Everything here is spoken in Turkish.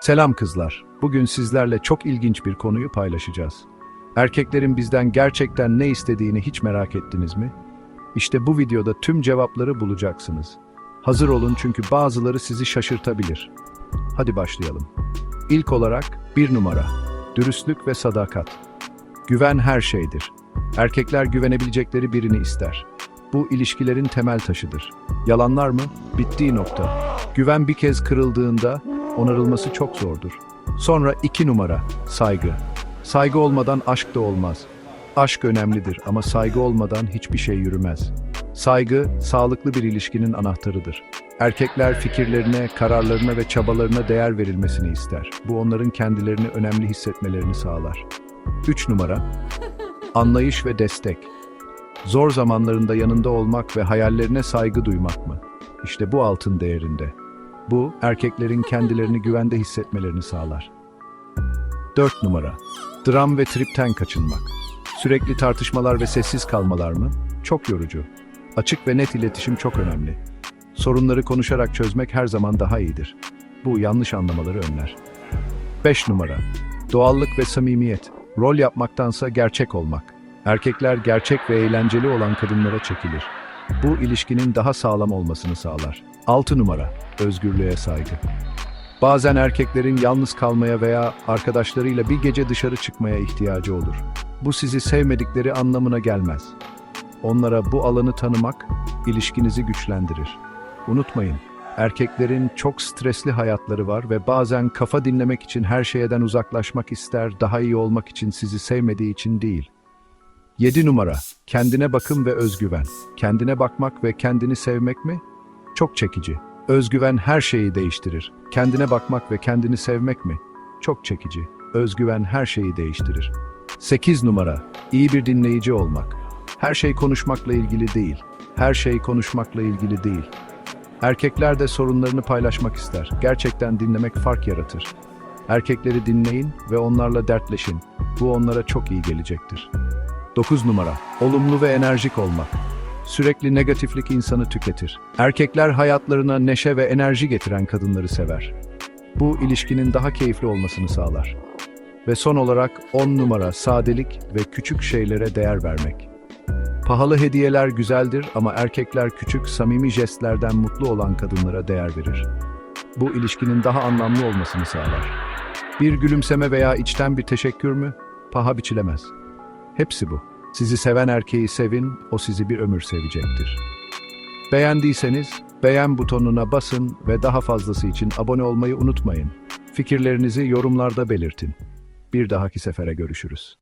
Selam kızlar. Bugün sizlerle çok ilginç bir konuyu paylaşacağız. Erkeklerin bizden gerçekten ne istediğini hiç merak ettiniz mi? İşte bu videoda tüm cevapları bulacaksınız. Hazır olun çünkü bazıları sizi şaşırtabilir. Hadi başlayalım. İlk olarak bir numara. Dürüstlük ve sadakat. Güven her şeydir. Erkekler güvenebilecekleri birini ister. Bu ilişkilerin temel taşıdır. Yalanlar mı? Bittiği nokta. Güven bir kez kırıldığında onarılması çok zordur. Sonra iki numara, saygı. Saygı olmadan aşk da olmaz. Aşk önemlidir ama saygı olmadan hiçbir şey yürümez. Saygı, sağlıklı bir ilişkinin anahtarıdır. Erkekler fikirlerine, kararlarına ve çabalarına değer verilmesini ister. Bu onların kendilerini önemli hissetmelerini sağlar. 3 numara, anlayış ve destek. Zor zamanlarında yanında olmak ve hayallerine saygı duymak mı? İşte bu altın değerinde. Bu, erkeklerin kendilerini güvende hissetmelerini sağlar. 4 numara. Dram ve tripten kaçınmak. Sürekli tartışmalar ve sessiz kalmalar mı? Çok yorucu. Açık ve net iletişim çok önemli. Sorunları konuşarak çözmek her zaman daha iyidir. Bu yanlış anlamaları önler. 5 numara. Doğallık ve samimiyet. Rol yapmaktansa gerçek olmak. Erkekler gerçek ve eğlenceli olan kadınlara çekilir. Bu ilişkinin daha sağlam olmasını sağlar. 6 numara. Özgürlüğe saygı. Bazen erkeklerin yalnız kalmaya veya arkadaşlarıyla bir gece dışarı çıkmaya ihtiyacı olur. Bu sizi sevmedikleri anlamına gelmez. Onlara bu alanı tanımak ilişkinizi güçlendirir. Unutmayın, erkeklerin çok stresli hayatları var ve bazen kafa dinlemek için her şeyden uzaklaşmak ister, daha iyi olmak için sizi sevmediği için değil. 7 numara, kendine bakım ve özgüven. Kendine bakmak ve kendini sevmek mi? Çok çekici. Özgüven her şeyi değiştirir. Kendine bakmak ve kendini sevmek mi? Çok çekici. Özgüven her şeyi değiştirir. 8 numara, iyi bir dinleyici olmak. Her şey konuşmakla ilgili değil. Her şey konuşmakla ilgili değil. Erkekler de sorunlarını paylaşmak ister. Gerçekten dinlemek fark yaratır. Erkekleri dinleyin ve onlarla dertleşin. Bu onlara çok iyi gelecektir. 9 numara. Olumlu ve enerjik olmak. Sürekli negatiflik insanı tüketir. Erkekler hayatlarına neşe ve enerji getiren kadınları sever. Bu ilişkinin daha keyifli olmasını sağlar. Ve son olarak 10 numara sadelik ve küçük şeylere değer vermek. Pahalı hediyeler güzeldir ama erkekler küçük, samimi jestlerden mutlu olan kadınlara değer verir. Bu ilişkinin daha anlamlı olmasını sağlar. Bir gülümseme veya içten bir teşekkür mü? Paha biçilemez. Hepsi bu. Sizi seven erkeği sevin, o sizi bir ömür sevecektir. Beğendiyseniz beğen butonuna basın ve daha fazlası için abone olmayı unutmayın. Fikirlerinizi yorumlarda belirtin. Bir dahaki sefere görüşürüz.